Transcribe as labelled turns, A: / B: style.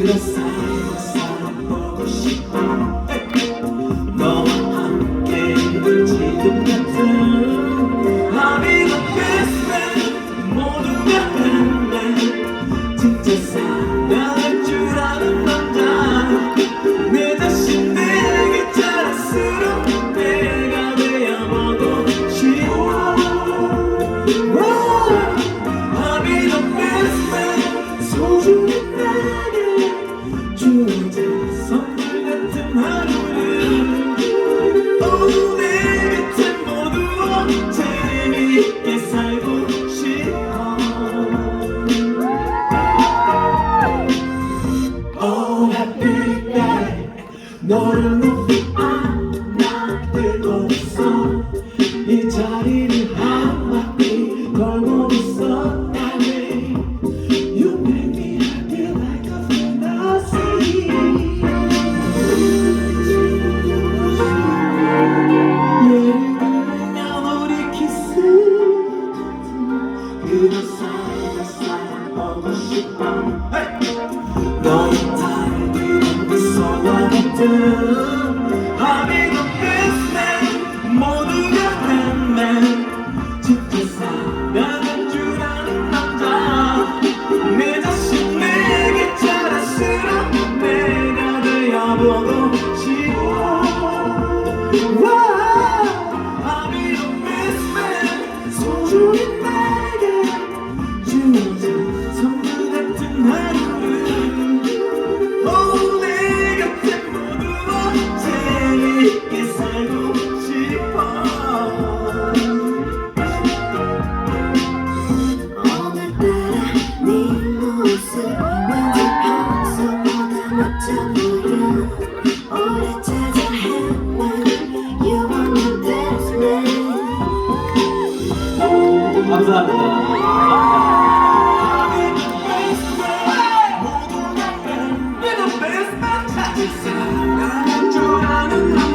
A: graça. 재미있게 살고 싶어. Oh happy 너를 높이 안아들고 있어. 이 자리를 하 Time, the soul of 감사합니다. 모두 내 믿음
B: 베스트
A: 탓이 사랑한 줄